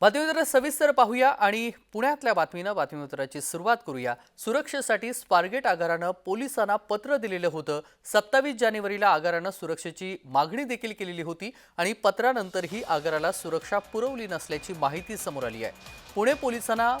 बातमीपत्र सविस्तर पाहूया आणि पुण्यातल्या बातमीनं बातमीपत्राची सुरुवात करूया. सुरक्षेसाठी स्पारगेट आगारानं पोलिसांना पत्र दिलेलं होतं. सत्तावीस जानेवारीला आगारानं सुरक्षेची मागणी देखील केलेली होती आणि पत्रानंतरही आगाराला सुरक्षा पुरवली नसल्याची माहिती समोर आली आहे. पुणे पोलिसांना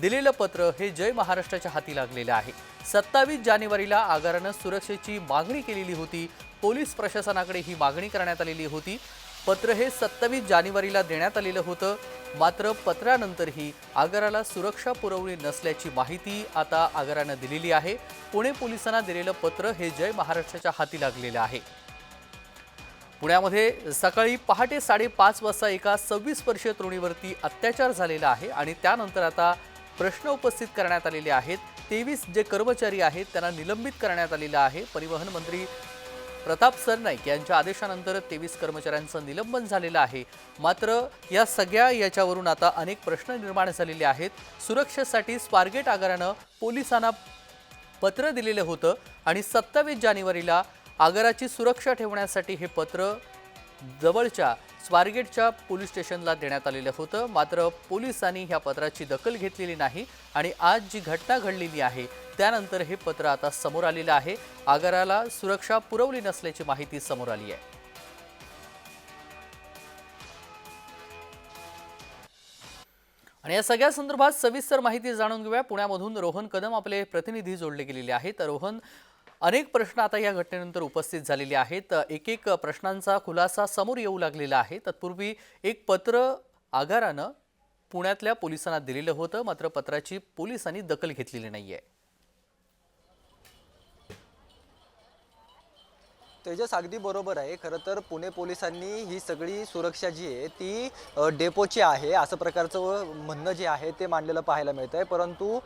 दिलेलं पत्र हे जय महाराष्ट्राच्या हाती लागलेलं आहे. सत्तावीस जानेवारीला आगारानं सुरक्षेची मागणी केलेली होती. पोलीस प्रशासनाकडे ही मागणी करण्यात आलेली होती. पत्र हे सत्तावीस जानेवारीला देण्यात आलेलं होतं. मात्र पत्रानंतरही आगाराला सुरक्षा पुरवली नसल्याची माहिती आता आगारानं दिलेली आहे. पुणे पोलिसांना दिलेलं पत्र हे जय महाराष्ट्राच्या हाती लागलेलं आहे. पुण्यामध्ये सकाळी पहाटे साडेपाच वाजता एका सव्वीस वर्षीय तरुणीवरती अत्याचार झालेला आहे आणि त्यानंतर आता प्रश्न उपस्थित करण्यात आलेले आहेत. तेवीस जे कर्मचारी आहेत त्यांना निलंबित करण्यात आलेलं आहे. परिवहन मंत्री प्रताप सरनाईक यांच्या आदेशानंतर तेवीस कर्मचाऱ्यांचं निलंबन झालेलं आहे. मात्र या सगळ्या याच्यावरून आता अनेक प्रश्न निर्माण झालेले आहेत. सुरक्षेसाठी स्वारगेट आगारानं पोलिसांना पत्र दिलेलं होतं आणि सत्तावीस जानेवारीला आगाराची सुरक्षा ठेवण्यासाठी हे पत्र जवळच्या स्वारगेटच्या पोलीस स्टेशनला देण्यात आलेलं होतं. मात्र पोलिसांनी ह्या पत्राची दखल घेतलेली नाही आणि आज जी घटना घडलेली आहे त्यानंतर हे पत्र आता समोर आलेलं आहे. आगाराला सुरक्षा पुरवली नसल्याची माहिती समोर आली आहे. आणि या सगळ्या संदर्भात सविस्तर माहिती जाणून घेऊया. पुण्यामधून रोहन कदम आपले प्रतिनिधी जोडले गेलेले आहेत. तर रोहन अनेक प्रश्न आता या घटनेनंतर उपस्थित झालेले आहेत. एक एक प्रश्नांचा खुलासा समोर येऊ लागलेला आहे. तत्पूर्वी एक पत्र आगारानं पुण्यातल्या पोलिसांना दिलेलं होतं. मात्र पत्राची पोलिसांनी दखल घेतलेली नाही आहे तेजस अगदी बरोबर आहे. खरं तर पुणे पोलिसांनी ही सगळी सुरक्षा जी आहे ती डेपोची आहे. असं प्रकारचं म्हणणं जे आहे ते मांडलेलं पाहायला मिळतं आहे परंतु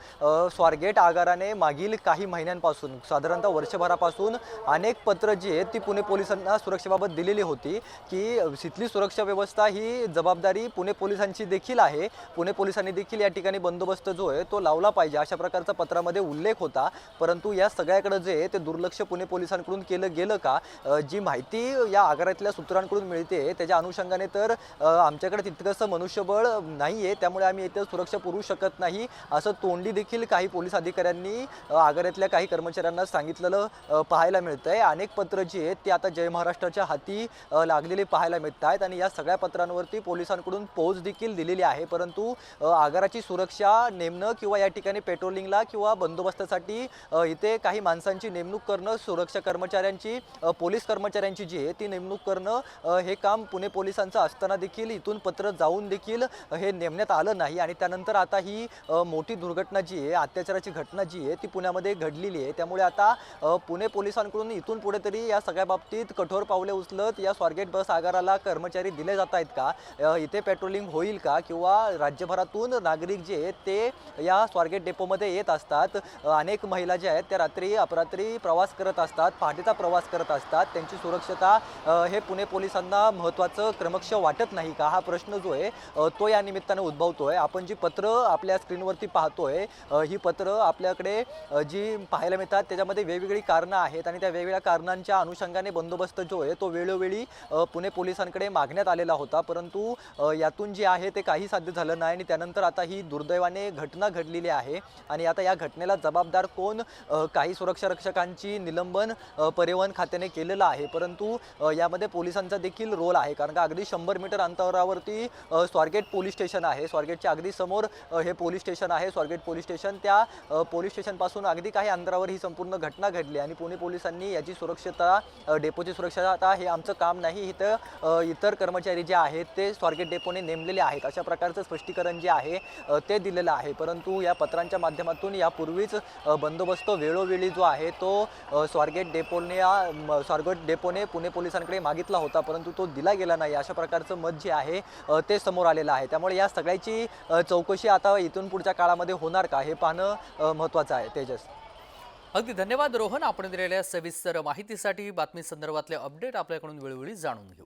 स्वारगेट आगाराने मागील काही महिन्यांपासून साधारणतः वर्षभरापासून अनेक पत्र जी आहेत ती पुणे पोलिसांना सुरक्षेबाबत दिलेली होती की तिथली सुरक्षा व्यवस्था ही जबाबदारी पुणे पोलिसांची देखील आहे. पुणे पोलिसांनी देखील या ठिकाणी बंदोबस्त जो आहे तो लावला पाहिजे. अशा प्रकारचा पत्रामध्ये उल्लेख होता. परंतु या सगळ्याकडे जे आहे ते दुर्लक्ष पुणे पोलिसांकडून केलं गेलं का? जी माहिती या आगारातल्या सूत्रांकडून मिळते त्याच्या अनुषंगाने तर आमच्याकडे तितकंसं मनुष्यबळ नाही आहे त्यामुळे आम्ही इथे सुरक्षा पुरवू शकत नाही असं तोंडी देखील काही पोलीस अधिकाऱ्यांनी आगारातल्या काही कर्मचाऱ्यांना सांगितलेलं पाहायला मिळतं आहे अनेक पत्र जी आहेत ती आता जय महाराष्ट्राच्या हाती लागलेली पाहायला मिळत आहेत आणि या सगळ्या पत्रांवरती पोलिसांकडून पोच देखील दिलेली आहे. परंतु आगाराची सुरक्षा नेमणं किंवा या ठिकाणी पेट्रोलिंगला किंवा बंदोबस्तासाठी इथे काही माणसांची नेमणूक करणं सुरक्षा कर्मचाऱ्यांची पोलीस कर्मचाऱ्यांची जी आहे ती नेमणूक करणं हे काम पुणे पोलिसांचं असताना देखील इथून पत्र जाऊन देखील हे नेमण्यात आलं नाही. आणि त्यानंतर आता ही मोठी दुर्घटना जी आहे अत्याचाराची घटना जी आहे ती पुण्यामध्ये घडलेली आहे. त्यामुळे आता पुणे पोलिसांकडून इथून पुढे तरी या सगळ्या बाबतीत कठोर पावले उचलत या स्वारगेट बस आगाराला कर्मचारी दिले जात आहेत का? इथे पेट्रोलिंग होईल का? किंवा राज्यभरातून नागरिक जे आहेत ते या स्वारगेट डेपोमध्ये येत असतात. अनेक महिला ज्या आहेत त्या रात्री अपरात्री प्रवास करत असतात पहाटेचा प्रवास करत असतात. त्यांची सुरक्षता हे पुणे पोलिसांना महत्त्वाचं क्रमक्ष वाटत नाही का? हा प्रश्न जो आहे तो या निमित्तानं आहे आपण जी पत्र आपल्या स्क्रीनवरती पाहतोय ही पत्र आपल्याकडे जी पाहायला मिळतात त्याच्यामध्ये वेगवेगळी कारणं आहेत आणि त्या वेगवेगळ्या कारणांच्या अनुषंगाने बंदोबस्त जो आहे तो वेळोवेळी पुणे पोलिसांकडे मागण्यात आलेला होता. परंतु यातून जे आहे ते काही साध्य झालं नाही आणि त्यानंतर आता ही दुर्दैवाने घटना घडलेली आहे आणि आता या घटनेला जबाबदार कोण? काही सुरक्षा रक्षकांची निलंबन परिवहन खात्याने केलेलं आहे. परंतु यामध्ये पोलिसांचा देखील रोल आहे. कारण का अगदी शंभर मीटर अंतरावरती स्वारगेट पोलीस स्टेशन आहे. स्वारगेटच्या अगदी समोर हे पोलीस स्टेशन आहे. Swargate police station. त्या पोलीस स्टेशनपासून अगदी काही अंतरावर ही संपूर्ण घटना घडली आणि पुणे पोलिसांनी याची सुरक्षता डेपोची सुरक्षता हे आमचं काम नाही. इथं इतर कर्मचारी जे आहेत ते स्वारगेट डेपोने नेमलेले आहेत. अशा प्रकारचं स्पष्टीकरण जे आहे ते दिलेलं आहे. परंतु या पत्रांच्या माध्यमातून यापूर्वीच बंदोबस्त वेळोवेळी जो आहे तो स्वारगेट डेपोने या- म, स्वारगट डेपोने पुणे पोलिसांकडे मागितला होता परंतु तो दिला गेला नाही. अशा प्रकारचं मत जे आहे ते समोर आलेलं आहे. त्यामुळे या सगळ्याची चौकशी आता इथून पुढच्या काळामध्ये होणार का हे पाहणं महत्त्वाचं आहे. तेजस. अगदी धन्यवाद रोहन. आपण दिलेल्या सविस्तर माहितीसाठी बातमी संदर्भातले अपडेट आपल्याकडून वेळोवेळी जाणून घेऊ.